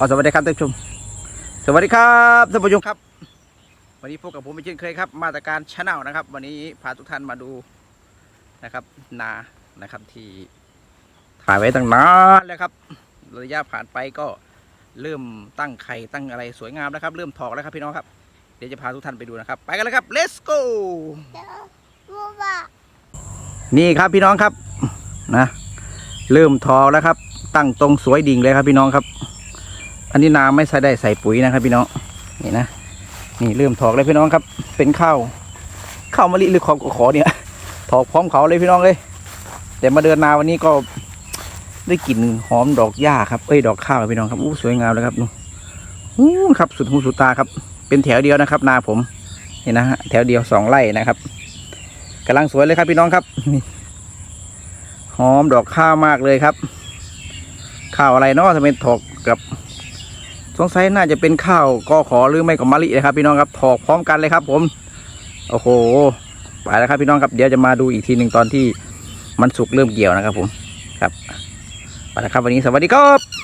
อสวัสดีครับท่านผู้ชม สวัสดีครับท่านผู้ชมครับ วันนี้พบกับผมเป็นเช่นเคยครับ มาตรการชาแนลนะครับ วันนี้พาทุกท่านมาดูนะครับ นานะครับที่ถ่ายไว้ตั้งนานแล้วครับ ระยะผ่านไปก็เริ่มตั้งไข่ตั้งอะไรสวยงามแล้วครับ เริ่มถอกแล้วครับพี่น้องครับ เดี๋ยวจะพาทุกท่านไปดูนะครับ ไปกันเลยครับ let's go นี่ครับพี่น้องครับนะ เริ่มทอแล้วครับ ตั้งตรงสวยดิ่งเลยครับพี่น้องครับ อันนี้นาไม่ใส่ได้ใส่ปุ๋ยนะครับพี่น้องนี่นะนี่เริ่มถอกเลยพี่น้องครับ เป็นข้าวข้าวมะลิหรือขอขอเนี่ยถอกพร้อมเขาเลยพี่น้องเลยแต่มาเดินนาวันนี้ก็ได้กลิ่นหอมดอกหญ้าครับเอ้ยดอกข้าวพี่น้องครับอู้สวยงามเลยครับนู่นครับสุดหูสุดตาครับ เป็นแถวเดียวนะครับ นาผมนี่นะฮะแถวเดียวสองไร่นะครับกำลังสวยเลยครับพี่น้องครับหอมดอกข้าวมากเลยครับ ข้าวอะไรเนาะทำไมถอกกับ สงสัยน่าจะเป็นข้าวกอขอหรือไม่ก็มะลินะครับ พี่น้องครับถอกพร้อมกันเลยครับ ผม โอ้โห ไปแล้วครับพี่น้องครับ เดี๋ยวจะมาดูอีกทีหนึ่งตอนที่มันสุกเริ่มเกี่ยวนะครับ ผม ครับไปแล้วครับวันนี้สวัสดีครับ